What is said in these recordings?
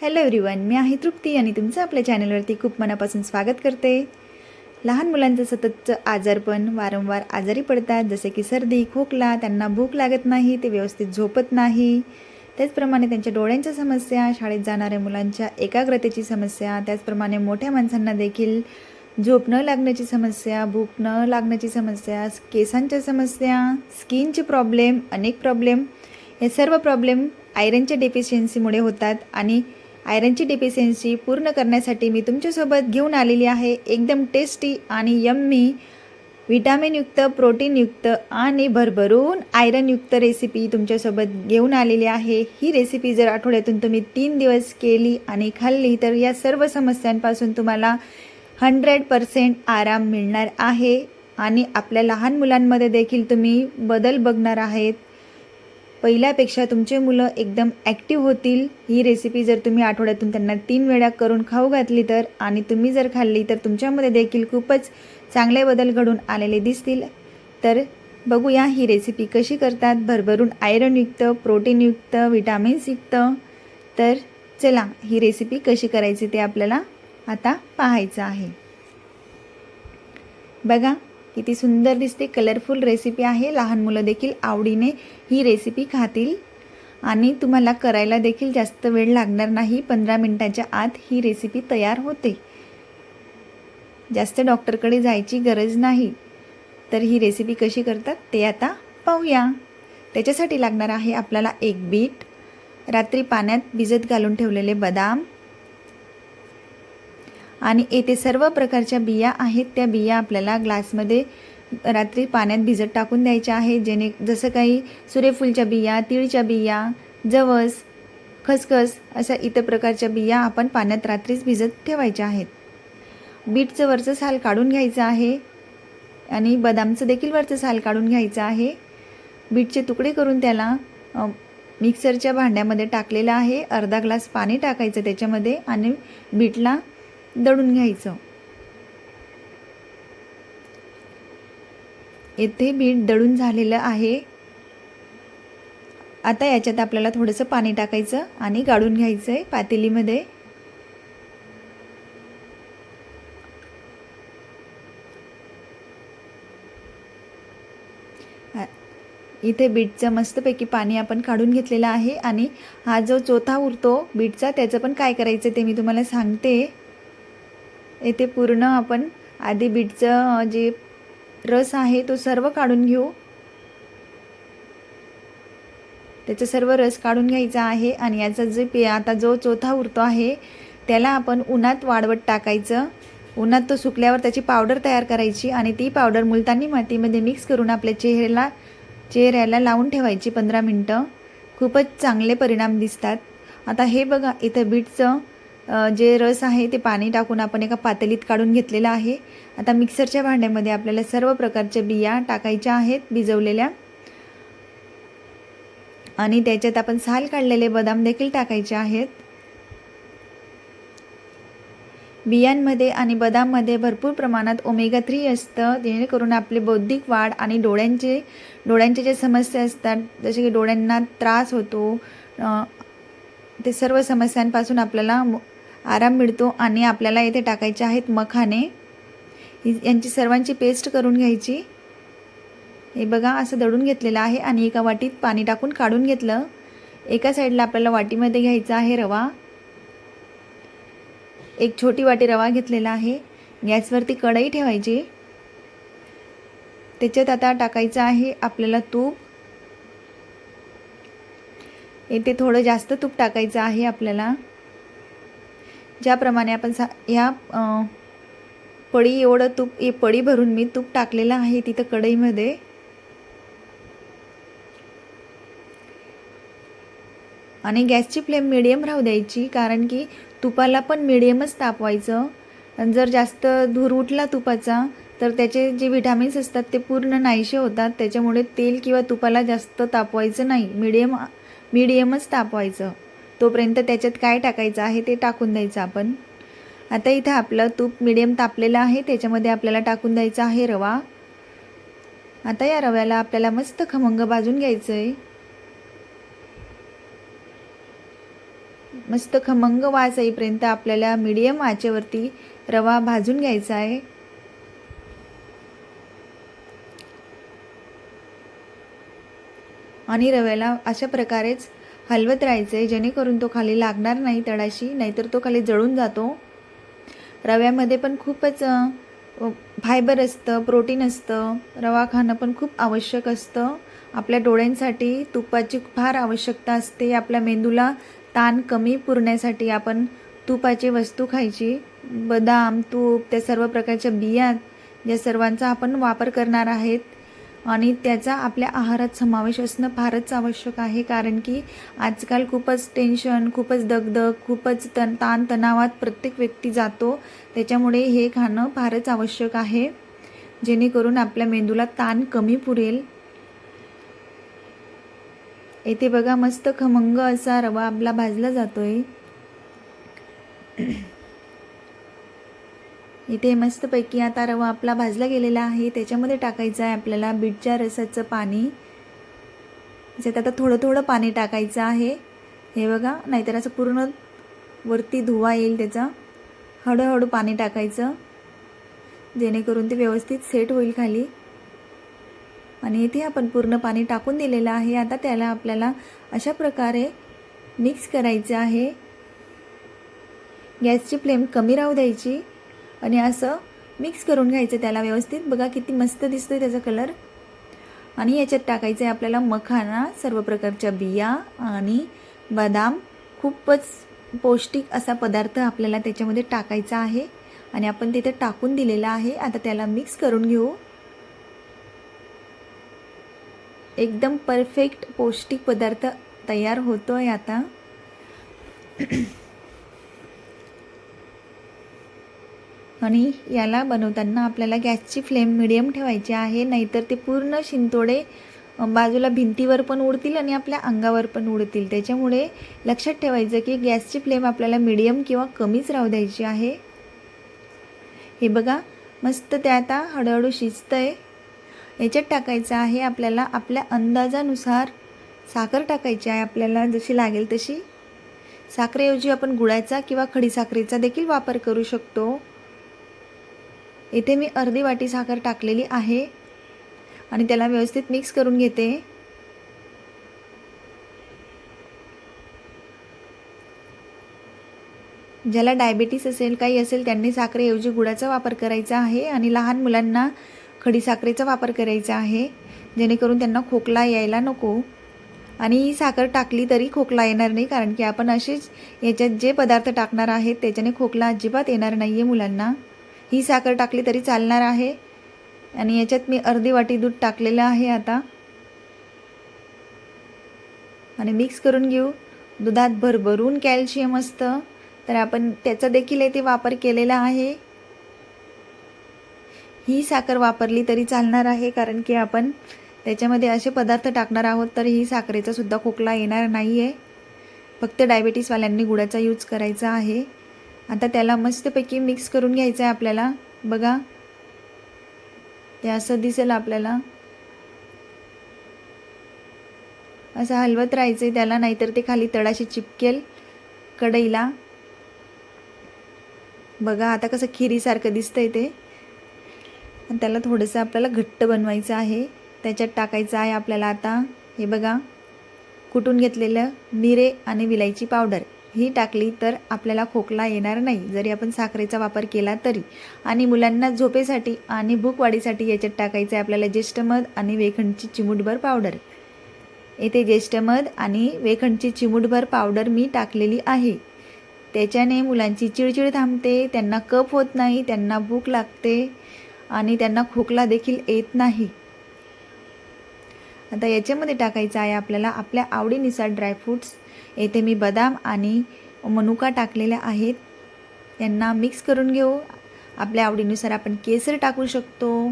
Hello everyone मी आहे तृप्ती आणि तुमचं आपल्या चॅनलवरती खूप मनापासून स्वागत करते. लहान मुलांचं सततचं आजारपण वारंवार आजारी पडतात. जसे की सर्दी खोकला त्यांना भूक लागत नाही ते व्यवस्थित झोपत नाही. त्याचप्रमाणे त्यांच्या डोळ्यांच्या समस्या शाळेत जाणाऱ्या मुलांच्या एकाग्रतेची समस्या त्याचप्रमाणे मोठ्या माणसांना देखील झोप न लागण्याची समस्या भूक न लागण्याची समस्या केसांच्या समस्या स्किनचे प्रॉब्लेम अनेक प्रॉब्लेम हे सर्व प्रॉब्लेम आयरनच्या डेफिशियन्सीमुळे होतात आणि आयरनची डेफिशियन्सी पूर्ण करण्यासाठी मी तुमच्यासोबत घेऊन आलेली आहे. एकदम टेस्टी आणि यम्मी विटॅमिनयुक्त प्रोटीनयुक्त आणि भरभरून आयरनयुक्त रेसिपी तुमच्यासोबत घेऊन आलेली आहे. ही रेसिपी जर आठवड्यातून तुम्ही तीन दिवस केली आणि खाल्ली तर या सर्व समस्यांपासून तुम्हाला हंड्रेड पर्सेंट आराम मिळणार आहे. आणि आपल्या लहान मुलांमध्ये देखील तुम्ही बदल बघणार आहेत. पहिल्यापेक्षा तुमचे मुलं एकदम ॲक्टिव्ह होतील. ही रेसिपी जर तुम्ही आठवड्यातून त्यांना तीन वेळा करून खाऊ घातली तर आणि तुम्ही जर खाल्ली तर तुमच्यामध्ये देखील खूपच चांगले बदल घडून आलेले दिसतील. तर बघूया ही रेसिपी कशी करतात. भरभरून आयरनयुक्त प्रोटीनयुक्त विटामिन्सयुक्त तर चला ही रेसिपी कशी करायची ते आपल्याला आता पाहायचं आहे. बघा किती सुंदर दिसते कलरफुल रेसिपी आहे. लहान मुलं देखील आवडीने ही रेसिपी खातील. आणि तुम्हाला करायला देखील जास्त वेळ लागणार नाही. पंधरा मिनटाच्या आत ही रेसिपी तयार होते. जास्त डॉक्टरकडे जायची गरज नाही. तर ही रेसिपी कशी करतात ते आता पाहूया. त्याच्यासाठी लागणार आहे आपल्याला एक बीट. रात्री पाण्यात भिजत घालून ठेवलेले बदाम. आणि येथे सर्व प्रकारच्या बिया आहेत. त्या बिया आपल्याला ग्लासमध्ये रात्री पाण्यात भिजत टाकून द्यायच्या आहे जेणे जसं काही सूर्यफूलच्या बिया तिळच्या बिया जवस खसखस अशा इतर प्रकारच्या बिया आपण पाण्यात रात्रीच भिजत ठेवायच्या आहेत. बीटचं वरचं साल काढून घ्यायचं आहे आणि बदामचं देखील वरचं साल काढून घ्यायचं आहे. बीटचे तुकडे करून त्याला मिक्सरच्या भांड्यामध्ये टाकलेलं आहे. अर्धा ग्लास पाणी टाकायचं त्याच्यामध्ये आणि बीटला दळून घ्यायचं. येथे बीट दळून झालेलं आहे. आता याच्यात आपल्याला थोडंसं पाणी टाकायचं आणि गाळून घ्यायचं आहे पातेलीमध्ये. इथे बीटचं मस्तपैकी पाणी आपण काढून घेतलेलं आहे आणि हा जो चोथा उरतो बीटचा त्याचं पण काय करायचं ते मी तुम्हाला सांगते. येथे पूर्ण आपण आधी बीटचं जे रस आहे तो सर्व काढून घेऊ. त्याचा सर्व रस काढून घ्यायचा आहे आणि याचा जे पे आता जो चौथा उरतो आहे त्याला आपण उन्हात वाळवत टाकायचं. उन्हात तो सुकल्यावर त्याची पावडर तयार करायची आणि ती पावडर मुलतानी मातीमध्ये मिक्स करून आपल्या चेहऱ्याला चेहऱ्याला लावून ठेवायची पंधरा मिनटं. खूपच चांगले परिणाम दिसतात. आता हे बघा इथं बीटचं जे रस आहे ते पाणी टाकून आपण एका पातळीत काढून घेतलेलं आहे. आता मिक्सरच्या भांड्यामध्ये आपल्याला सर्व प्रकारच्या बिया टाकायच्या आहेत भिजवलेल्या. आणि त्याच्यात आपण साल काढलेले बदाम देखील टाकायचे आहेत. बियांमध्ये आणि बदाममध्ये भरपूर प्रमाणात ओमेगा थ्री असतं. जेणेकरून आपली बौद्धिक वाढ आणि डोळ्यांचे डोळ्यांचे जे समस्या असतात जसे की डोळ्यांना त्रास होतो ते सर्व समस्यांपासून आपल्याला आराम मिळतो आणि आपल्याला येथे टाकायचे आहेत मखाने. ही- यांची सर्वांची पेस्ट करून घ्यायची. हे बघा असं दळून घेतलेलं आहे आणि एका वाटीत पाणी टाकून काढून घेतलं. एका साईडला आपल्याला वाटीमध्ये घ्यायचा आहे रवा. एक छोटी वाटी रवा घेतलेला आहे. गॅसवरती कढई ठेवायची. त्याच्यात आता टाकायचं आहे आपल्याला तूप. येथे थोडं जास्त तूप टाकायचं आहे आपल्याला. ज्याप्रमाणे आपण सा या पडी एवढं तूप हे पडी भरून मी तूप टाकलेलं आहे तिथं कढईमध्ये. आणि गॅसची फ्लेम मिडियम राहू द्यायची कारण की तुपाला पण मिडियमच तापवायचं. आणि जर जास्त धूर उठला तुपाचा तर त्याचे जे विटॅमिन्स असतात ते पूर्ण नाहीसे होतात. त्याच्यामुळे तेल किंवा तुपाला जास्त तापवायचं नाही. मिडियम मिडियमच तापवायचं. तोपर्यंत त्याच्यात काय टाकायचं आहे ते टाकून द्यायचं आपण. आता इथं आपलं तूप मिडियम तापलेलं आहे त्याच्यामध्ये आपल्याला टाकून द्यायचा आहे रवा. आता या रव्याला आपल्याला मस्त खमंग भाजून घ्यायचं आहे मस्त खमंग वास येईपर्यंत आपल्याला मीडियम आचेवरती रवा भाजून घ्यायचा आहे. आणि रव्याला अशा प्रकारेच हलवत राहायचं आहे जेणेकरून तो खाली लागणार नाही तळाशी नाहीतर तो खाली जळून जातो. रव्यामध्ये पण खूपच फायबर असतं प्रोटीन असतं. रवा खाणं पण खूप आवश्यक असतं. आपल्या डोळ्यांसाठी तुपाची फार आवश्यकता असते. आपल्या मेंदूला ताण कमी पुरण्यासाठी आपण तुपाची वस्तू खायची. बदाम तूप त्या सर्व प्रकारच्या बिया या सर्वांचा आपण वापर करणार आहेत आणि त्याचा आपल्या आहारात समावेश असणं फारच आवश्यक आहे. कारण की आजकाल खूपच टेन्शन खूपच दगदग खूपच तण ताणतणावात प्रत्येक व्यक्ती जातो. त्याच्यामुळे हे खाणं फारच आवश्यक आहे. जेणेकरून आपल्या मेंदूला ताण कमी पुरेल. येथे बघा मस्त खमंग असा रवा आपला भाजला जातोय. इथे मस्तपैकी आता रवा आपला भाजला गेलेला आहे. त्याच्यामध्ये टाकायचं आहे आपल्याला बीटच्या रसाचं पाणी. त्याच्यात आता थोडं थोडं पाणी टाकायचं आहे. हे बघा नाहीतर असं पूर्ण वरती धुवा येईल त्याचा. हळूहळू पाणी टाकायचं. जेणेकरून ते व्यवस्थित सेट होईल खाली. आणि इथे आपण पूर्ण पाणी टाकून दिलेलं आहे. आता त्याला आपल्याला अशा प्रकारे मिक्स करायचं आहे. गॅसची फ्लेम कमी राहू द्यायची. आणि असं मिक्स करून घ्यायचं त्याला व्यवस्थित. बघा किती मस्त दिसतो आहे त्याचा कलर आणि याच्यात टाकायचं आहे आपल्याला मखाना सर्व प्रकारच्या बिया आणि बदाम. खूपच पौष्टिक असा पदार्थ आपल्याला त्याच्यामध्ये टाकायचा आहे. आणि आपण तिथे टाकून दिलेला आहे. आता त्याला मिक्स करून घेऊ. एकदम परफेक्ट पौष्टिक पदार्थ तयार होतो आहे आता. आणि याला बनवताना आपल्याला गॅसची फ्लेम मिडियम ठेवायची आहे नाहीतर ते पूर्ण शिंतोडे बाजूला भिंतीवर पण उडतील आणि आपल्या अंगावर पण उडतील. त्याच्यामुळे लक्षात ठेवायचं की गॅसची फ्लेम आपल्याला मिडियम किंवा कमीच राहू द्यायची आहे. हे बघा मस्त ते आता हळूहळू शिजतं आहे याच्यात टाकायचं आहे आपल्याला आपल्या अंदाजानुसार साखर टाकायची आहे आपल्याला जशी लागेल तशी. साखरेऐवजी आपण गुळाचा किंवा खडीसाखरेचा देखील वापर करू शकतो. इथे मी अर्धी वाटी साखर टाकलेली आहे. आणि त्याला व्यवस्थित मिक्स करून घेते. ज्याला डायबिटीस असेल काही असेल त्यांनी साखरेऐवजी गुळाचा वापर करायचा आहे आणि लहान मुलांना खडी साखरेचा वापर करायचा आहे. जेणेकरून त्यांना खोकला यायला नको. आणि ही साखर टाकली तरी खोकला येणार नाही कारण की आपण असेच याच्यात जे पदार्थ टाकणार आहेत त्याच्याने खोकला अजिबात येणार नाही आहे मुलांना. ही साखर टाकली तरी चालणार आहे. आणि याच्यात मी अर्धी वाटी दूध टाकलेलं आहे आता. आणि मिक्स करून घेऊ. दुधात भरभरून कॅल्शियम असतं. तर आपण त्याचा देखील येथे वापर केलेला आहे. ही साखर वापरली तरी चालणार आहे कारण की आपण त्याच्यामध्ये असे पदार्थ टाकणार आहोत तर ही साखरेचा सुद्धा खोकला येणार नाही आहे फक्त डायबिटीसवाल्यांनी गुळाचा यूज करायचा आहे. आता त्याला मस्तपैकी मिक्स करून घ्यायचं आहे आपल्याला. बघा. ते असं दिसेल आपल्याला. असं हलवत राहायचं आहे त्याला नाहीतर ते खाली तळाशी चिपकेल कढईला. बघा आता कसं खिरीसारखं दिसतं आहे ते. आणि त्याला थोडंसं आपल्याला घट्ट बनवायचं आहे. त्याच्यात टाकायचं आहे आपल्याला आता. हे बघा. कुटून घेतलेलं मिरे आणि विलायची पावडर. ही टाकली तर आपल्याला खोकला येणार नाही. जरी आपण साखरेचा वापर केला तरी. आणि मुलांना झोपेसाठी आणि भूकवाढीसाठी याच्यात टाकायचं आहे आपल्याला ज्येष्ठमध आणि वेखंडची चिमूटभर पावडर. येथे ज्येष्ठमध आणि वेखंडची चिमूटभर पावडर मी टाकलेली आहे. त्याच्याने मुलांची चिडचिड थांबते त्यांना कप होत नाही त्यांना भूक लागते आणि त्यांना खोकला देखील येत नाही. आता याच्यामध्ये टाकायचं आहे आपल्याला आपल्या आवडीनुसार ड्रायफ्रूट्स येथे मी बदाम आणि मनुका टाकलेल्या आहेत. त्यांना मिक्स करून घेऊ. आपल्या आवडीनुसार आपण केसर टाकू शकतो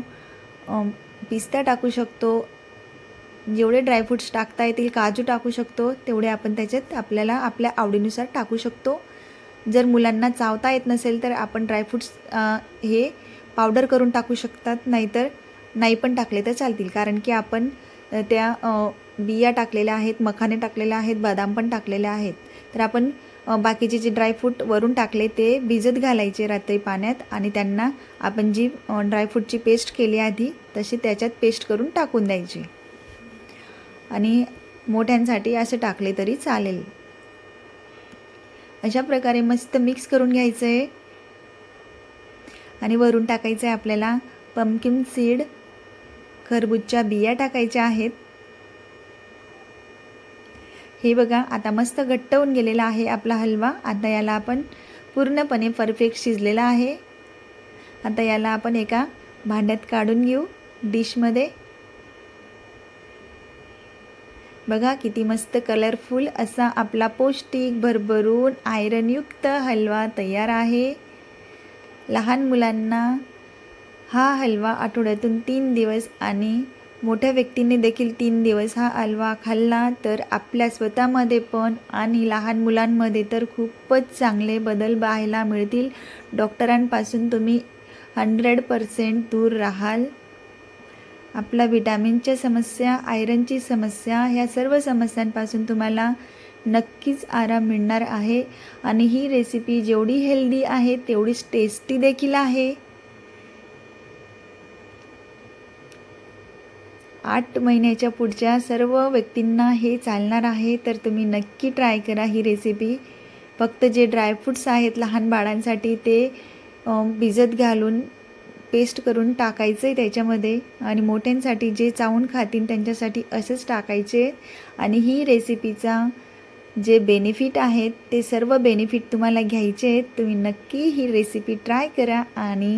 पिस्ता टाकू शकतो. जेवढे ड्रायफ्रूट्स टाकता येतील काजू टाकू शकतो तेवढे आपण त्याच्यात आपल्याला आपल्या आवडीनुसार टाकू शकतो. जर मुलांना चावता येत नसेल तर आपण ड्रायफ्रूट्स हे पावडर करून टाकू शकतात. नाहीतर नाही पण टाकले तर चालतील. कारण की आपण त्या बिया टाकलेल्या आहेत मखाने टाकलेले आहेत बदाम पण टाकलेले आहेत. तर आपण बाकीचे जे ड्रायफ्रूट वरून टाकले ते भिजत घालायचे रात्री पाण्यात आणि त्यांना आपण जी ड्रायफ्रूटची पेस्ट केली आधी तशी त्याच्यात पेस्ट करून टाकून द्यायची. आणि मोठ्यांसाठी असं टाकले तरी चालेल. अशा प्रकारे मस्त मिक्स करून घ्यायचं आहे आणि वरून टाकायचं आहे आपल्याला पम्किन सीड खरबूजच्या बिया टाकायच्या आहेत. हे बघा आता मस्त घट्ट होऊन गेलेला आहे आपला हलवा. आता याला आपण पूर्णपणे परफेक्ट शिजलेला आहे. आता याला आपण एका भांड्यात काढून घेऊ डिशमध्ये. बघा किती मस्त कलरफुल असा आपला पौष्टिक भरभरून आयरनयुक्त हलवा तयार आहे. लहान मुलांना हा हलवा आठवड्यातून तीन दिवस आणि मोठ्या व्यक्तीने देखील तीन दिवस हा हलवा खाल्ला तर आपल्या स्वतःमध्ये पण आणि लहान मुलांमध्ये तर खूपच चांगले बदल पाहायला मिळतील. डॉक्टरांपासून तुम्ही हंड्रेड पर्सेंट दूर राहाल. आपला विटॅमिनच्या समस्या आयरनची समस्या ह्या सर्व समस्यांपासून तुम्हाला नक्कीच आराम मिळणार आहे. आणि ही रेसिपी जेवढी हेल्दी आहे तेवढीच टेस्टी देखील आहे. आठ महिन्याच्या पुढच्या सर्व व्यक्तींना हे चालणार आहे तर तुम्ही नक्की ट्राय करा ही रेसिपी फक्त जे ड्रायफ्रूट्स आहेत लहान बाळांसाठी ते भिजत घालून पेस्ट करून टाकायचं आहे त्याच्यामध्ये आणि मोठ्यांसाठी जे चावून खातील त्यांच्यासाठी असंच टाकायचे. आणि ही रेसिपीचा जे बेनिफिट आहेत ते सर्व बेनिफिट तुम्हाला घ्यायचे आहेत. तुम्ही नक्की ही रेसिपी ट्राय करा आणि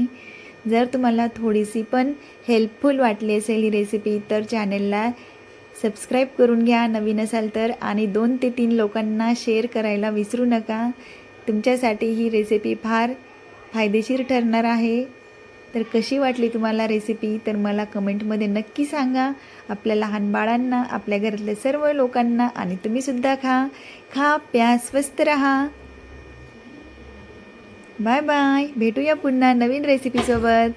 जर तुम्हाला थोडीशी पण हेल्पफुल वाटली असेल ही रेसिपी तर चॅनलला सबस्क्राईब करून घ्या. नवीन असाल तर आणि दोन ते तीन लोकांना शेअर करायला विसरू नका. तुमच्यासाठी ही रेसिपी फार फायदेशीर ठरणार आहे. तर कशी वाटली तुम्हाला रेसिपी तर मला कमेंटमध्ये नक्की सांगा. आपल्या लहान बाळांना आपल्या घरातल्या सर्व लोकांना आणि तुम्हीसुद्धा खा. खा प्या स्वस्त रहा. Bye bye. भेटूया पुन्हा नवीन रेसिपीसोबत